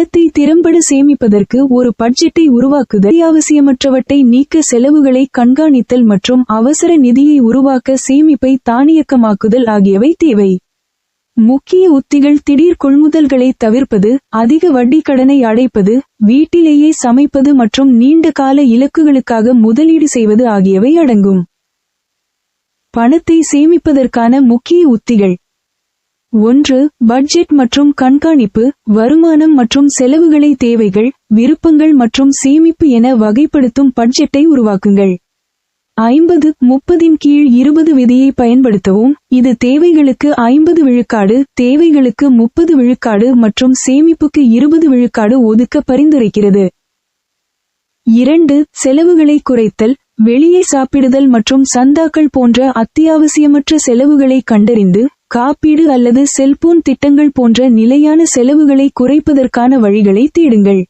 பணத்தை திறம்பட சேமிப்பதற்கு ஒரு பட்ஜெட்டை உருவாக்குதல் அத்தியாவசியமற்றவற்றை நீக்க செலவுகளை கண்காணித்தல் மற்றும் அவசர நிதியை உருவாக்க சேமிப்பை தானியக்கமாக்குதல் ஆகியவை தேவை. முக்கிய உத்திகள் திடீர் கொள்முதல்களை தவிர்ப்பது அதிக வட்டி கடனை அடைப்பது வீட்டிலேயே சமைப்பது மற்றும் நீண்ட கால இலக்குகளுக்காக முதலீடு செய்வது ஆகியவை அடங்கும். பணத்தை சேமிப்பதற்கான முக்கிய உத்திகள் ஒன்று பட்ஜெட் மற்றும் கண்காணிப்பு வருமானம் மற்றும் செலவுகளை தேவைகள் விருப்பங்கள் மற்றும் சேமிப்பு என வகைப்படுத்தும் பட்ஜெட்டை உருவாக்குங்கள். ஐம்பது முப்பதின் கீழ் இருபது விதியை பயன்படுத்தவும். இது தேவைகளுக்கு ஐம்பது விழுக்காடு தேவைகளுக்கு முப்பது விழுக்காடு மற்றும் சேமிப்புக்கு இருபது விழுக்காடு ஒதுக்க பரிந்துரைக்கிறது. இரண்டு செலவுகளை குறைத்தல் வெளியே சாப்பிடுதல் மற்றும் சந்தாக்கள் போன்ற அத்தியாவசியமற்ற செலவுகளை கண்டறிந்து காப்பீடு அல்லது செல்போன் திட்டங்கள் போன்ற நிலையான செலவுகளை குறைப்பதற்கான வழிகளை தேடுங்கள்.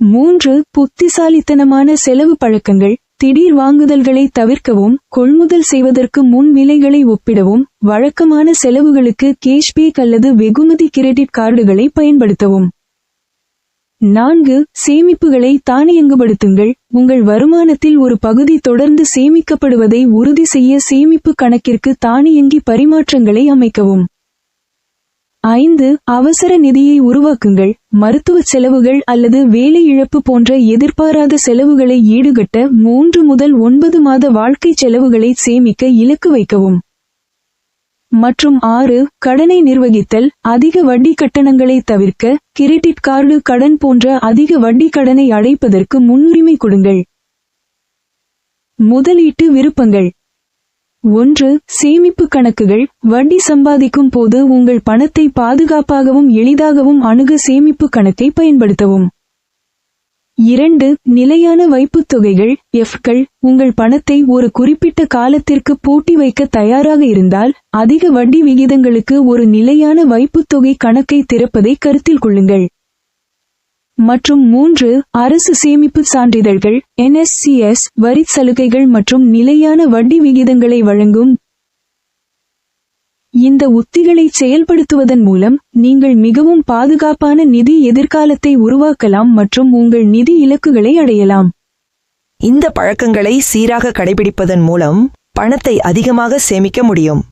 மூன்று புத்திசாலித்தனமான செலவு பழக்கங்கள். திடீர் வாங்குதல்களை தவிர்க்கவும் கொள்முதல் செய்வதற்கு முன் விலைகளை ஒப்பிடவும் வழக்கமான செலவுகளுக்கு கேஷ்பேக் அல்லது வெகுமதி கிரெடிட் கார்டுகளை பயன்படுத்தவும். நான்கு சேமிப்புகளை தானியங்குபடுத்துங்கள். உங்கள் வருமானத்தில் ஒரு பகுதி தொடர்ந்து சேமிக்கப்படுவதை உறுதி செய்ய சேமிப்பு கணக்கிற்கு தானியங்கி பரிமாற்றங்களை அமைக்கவும். ஐந்து அவசர நிதியை உருவாக்குங்கள். மருத்துவ செலவுகள் அல்லது வேலை இழப்பு போன்ற எதிர்பாராத செலவுகளை ஈடுகட்ட மூன்று முதல் ஒன்பது மாத வாழ்க்கை செலவுகளை சேமிக்க இலக்கு வைக்கவும். மற்றும் ஆறு கடனை நிர்வகித்தல் அதிக வட்டி கட்டணங்களை தவிர்க்க கிரெடிட் கார்டு கடன் போன்ற அதிக வட்டி கடனை அடைப்பதற்கு முன்னுரிமை கொடுங்கள். முதலீட்டு விருப்பங்கள். ஒன்று சேமிப்பு கணக்குகள். வட்டி சம்பாதிக்கும் போது உங்கள் பணத்தை பாதுகாப்பாகவும் எளிதாகவும் அணுக சேமிப்பு கணக்கை பயன்படுத்தவும். இரண்டு நிலையான வைப்புத் தொகைகள் எஃப்கள் உங்கள் பணத்தை ஒரு குறிப்பிட்ட காலத்திற்கு பூட்டி வைக்க தயாராக இருந்தால் அதிக வட்டி விகிதங்களுக்கு ஒரு நிலையான வைப்புத் தொகை கணக்கை திறப்பதை கருத்தில் கொள்ளுங்கள். மற்றும் மூன்று அரசு சேமிப்பு சான்றிதழ்கள் என்எஸ்சிஎஸ் வரி சலுகைகள் மற்றும் நிலையான வட்டி விகிதங்களை வழங்கும் இந்த உத்திகளை செயல்படுத்துவதன் மூலம் நீங்கள் மிகவும் பாதுகாப்பான நிதி எதிர்காலத்தை உருவாக்கலாம் மற்றும் உங்கள் நிதி இலக்குகளை அடையலாம். இந்த பழக்கங்களை சீராக கடைபிடிப்பதன் மூலம் பணத்தை அதிகமாக சேமிக்க முடியும்.